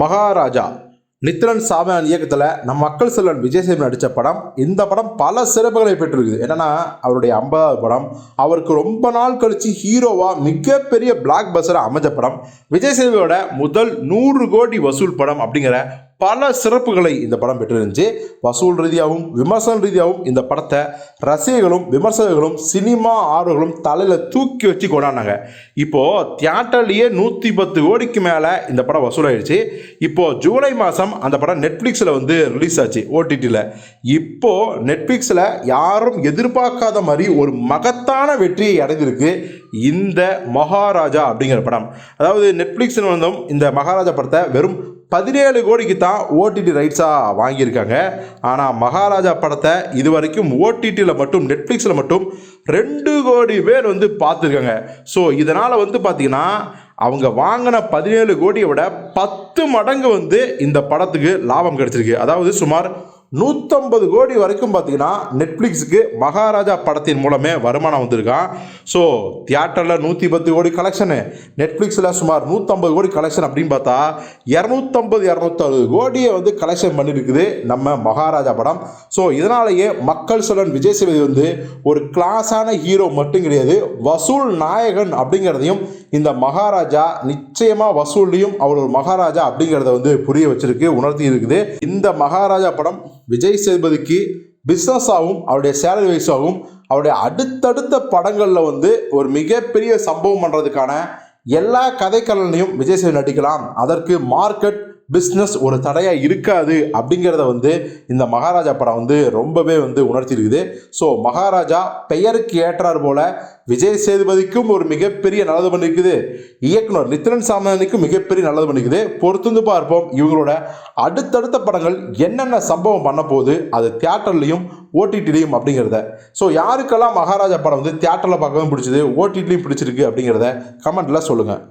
மகாராஜா. நித்ரன் சாமியான் இயக்கத்தில் நம் மக்கள் செல்வன் விஜய் சேவன் நடித்த படம் இந்த படம் பல சிறப்புகளை பெற்றிருக்குது. என்னன்னா அவருடைய ஐம்பதாவது படம் அவருக்கு ரொம்ப நாள் கழித்து ஹீரோவாக மிகப்பெரிய பிளாக் பஸ்டராக அமைஞ்ச படம் விஜய் சேமியோட முதல் நூறு கோடி வசூல் படம் அப்படிங்கிற பல சிறப்புகளை இந்த படம் பெற்றிருந்துச்சு. வசூல் ரீதியாகவும் விமர்சன ரீதியாகவும் இந்த படத்தை ரசிகர்களும் விமர்சகர்களும் சினிமா ஆர்வர்களும் தலையில் தூக்கி வச்சு கொண்டாடினாங்க. இப்போது தியேட்டர்லேயே நூற்றி பத்து கோடிக்கு மேலே இந்த படம் வசூலாயிடுச்சு. இப்போது ஜூலை மாதம் அந்த படம் நெட்ஃப்ளிக்ஸில் வந்து ரிலீஸ் ஆச்சு ஓடிடியில் இப்போது நெட்ஃப்ளிக்ஸில் யாரும் எதிர்பார்க்காத மாதிரி ஒரு மகத்தான வெற்றியை அடைந்திருக்கு இந்த மகாராஜா அப்படிங்கிற படம். அதாவது நெட்ஃப்ளிக்ஸ் வந்தும் இந்த மகாராஜா படத்தை வெறும் பதினேழு கோடிக்கு தான் ஓடிடி ரைட்ஸாக வாங்கியிருக்காங்க. ஆனால் மகாராஜா படத்தை இது வரைக்கும் ஓடிடியில் மட்டும் நெட்ஃப்ளிக்ஸில் மட்டும் ரெண்டு கோடி பேர் வந்து பார்த்துருக்காங்க. ஸோ இதனால் வந்து பார்த்திங்கன்னா அவங்க வாங்கின பதினேழு கோடியை விட பத்து மடங்கு வந்து இந்த படத்துக்கு லாபம் கிடச்சிருக்கு. அதாவது சுமார் நூற்றம்பது கோடி வரைக்கும் பார்த்தீங்கன்னா நெட்ஃப்ளிக்ஸுக்கு மகாராஜா படத்தின் மூலமே வருமானம் வந்திருக்கான். ஸோ தியேட்டரில் நூற்றி பத்து கோடி கலெக்ஷனு நெட்ஃப்ளிக்ஸில் சுமார் நூற்றம்பது கோடி கலெக்ஷன் அப்படின்னு பார்த்தா இரநூத்தம்பது இரநூத்தறுபது கோடியை வந்து கலெக்ஷன் பண்ணியிருக்குது நம்ம மகாராஜா படம். ஸோ இதனாலேயே மக்கள் சொல்லன் விஜய் சேதுபதி வந்து ஒரு கிளாஸான ஹீரோ மட்டும் கிடையாது வசூல் நாயகன் அப்படிங்கிறதையும் இந்த மகாராஜா நிச்சயமாக வசூல்லையும் அவர் ஒரு மகாராஜா அப்படிங்கிறத வந்து புரிய வச்சிருக்கு உணர்த்தி இருக்குது. இந்த மகாராஜா படம் விஜய் சேதுபதிக்கு பிஸ்னஸாகவும் அவருடைய சேலரி வைஸாகவும் அவருடைய அடுத்தடுத்த படங்களில் வந்து ஒரு மிகப்பெரிய சம்பவம் பண்ணுறதுக்கான எல்லா கதைக்கலனையும் விஜய் சேது நடிக்கலாம். அதற்கு மார்க்கெட் பிஸ்னஸ் ஒரு தடையாக இருக்காது அப்படிங்கிறத வந்து இந்த மகாராஜா படம் வந்து ரொம்பவே வந்து உணர்த்தியிருக்குது. ஸோ மகாராஜா பெயருக்கு ஏற்றார் போல விஜய் சேதுபதிக்கும் ஒரு மிகப்பெரிய நல்லது பண்ணியிருக்குது இயக்குனர் நித்திரன் சாமனிக்கும் மிகப்பெரிய நல்லது பண்ணிருக்குது. பொறுத்துந்து பார்ப்போம் இவங்களோட அடுத்தடுத்த படங்கள் என்னென்ன சம்பவம் பண்ண போகுது அது தியேட்டர்லையும் ஓடிடிலையும் அப்படிங்கிறத. ஸோ யாருக்கெல்லாம் மகாராஜா படம் வந்து தியேட்டரில் பார்க்கவும் பிடிச்சது ஓடிடிலையும் பிடிச்சிருக்கு அப்படிங்கிறத கமெண்ட்டில் சொல்லுங்கள்